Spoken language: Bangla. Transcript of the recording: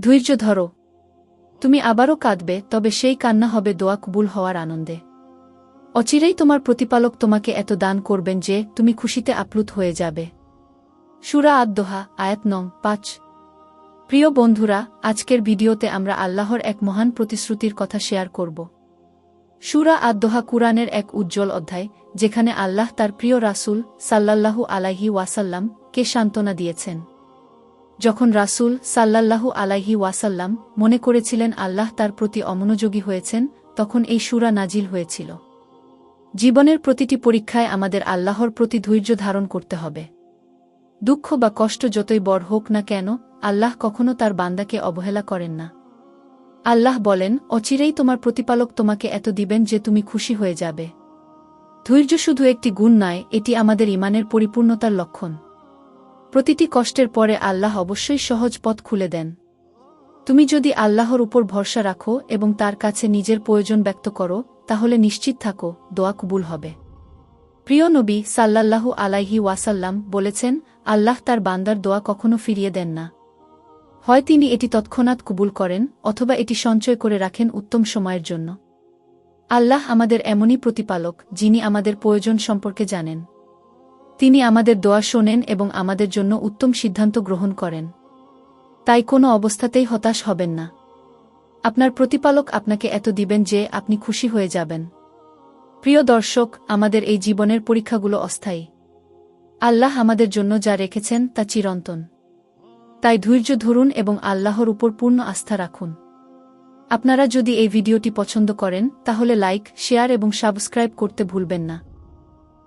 ধৈর্য ধরো। তুমি আবারও কাঁদবে, তবে সেই কান্না হবে দোয়া কবুল হওয়ার আনন্দে। অচিরেই তোমার প্রতিপালক তোমাকে এত দান করবেন যে তুমি খুশিতে আপ্লুত হয়ে যাবে। সুরা আদোহা আয়াত নং, পাঁচ। প্রিয় বন্ধুরা, আজকের ভিডিওতে আমরা আল্লাহর এক মহান প্রতিশ্রুতির কথা শেয়ার করব। সুরা আদোহা কুরআনের এক উজ্জ্বল অধ্যায়, যেখানে আল্লাহ তার প্রিয় রাসূল সাল্লাল্লাহু আলাইহি ওয়াসাল্লাম কে সান্ত্বনা দিয়েছেন। যখন রাসূল সাল্লাল্লাহু আলাইহি ওয়াসাল্লাম মনে করেছিলেন আল্লাহ তার প্রতি অমনোযোগী হয়েছেন, তখন এই সুরা নাজিল হয়েছিল। জীবনের প্রতিটি পরীক্ষায় আমাদের আল্লাহর প্রতি ধৈর্য ধারণ করতে হবে। দুঃখ বা কষ্ট যতই বড় হোক না কেন, আল্লাহ কখনো তার বান্দাকে অবহেলা করেন না। আল্লাহ বলেন, অচিরেই তোমার প্রতিপালক তোমাকে এত দিবেন যে তুমি খুশি হয়ে যাবে। ধৈর্য শুধু একটি গুণ নয়, এটি আমাদের ইমানের পরিপূর্ণতার লক্ষণ। প্রতিটি কষ্টের পরে আল্লাহ অবশ্যই সহজ পথ খুলে দেন। তুমি যদি আল্লাহর উপর ভরসা রাখো এবং তার কাছে নিজের প্রয়োজন ব্যক্ত করো, তাহলে নিশ্চিত থাকো, দোয়া কবুল হবে। প্রিয় নবী সাল্লাল্লাহু আলাইহি ওয়াসাল্লাম বলেছেন, আল্লাহ তার বান্দার দোয়া কখনো ফিরিয়ে দেন না। হয় তিনি এটি তৎক্ষণাৎ কবুল করেন, অথবা এটি সঞ্চয় করে রাখেন উত্তম সময়ের জন্য। আল্লাহ আমাদের এমনই প্রতিপালক, যিনি আমাদের প্রয়োজন সম্পর্কে জানেন। তিনি আমাদের দোয়া শোনেন এবং আমাদের জন্য উত্তম সিদ্ধান্ত গ্রহণ করেন। তাই কোনো অবস্থাতেই হতাশ হবেন না। আপনার প্রতিপালক আপনাকে এত দিবেন যে আপনি খুশি হয়ে যাবেন। প্রিয় দর্শক, আমাদের এই জীবনের পরীক্ষাগুলো অস্থায়ী। আল্লাহ আমাদের জন্য যা রেখেছেন তা চিরন্তন। তাই ধৈর্য ধরুন এবং আল্লাহর উপর পূর্ণ আস্থা রাখুন। আপনারা যদি এই ভিডিওটি পছন্দ করেন, তাহলে লাইক, শেয়ার এবং সাবস্ক্রাইব করতে ভুলবেন না।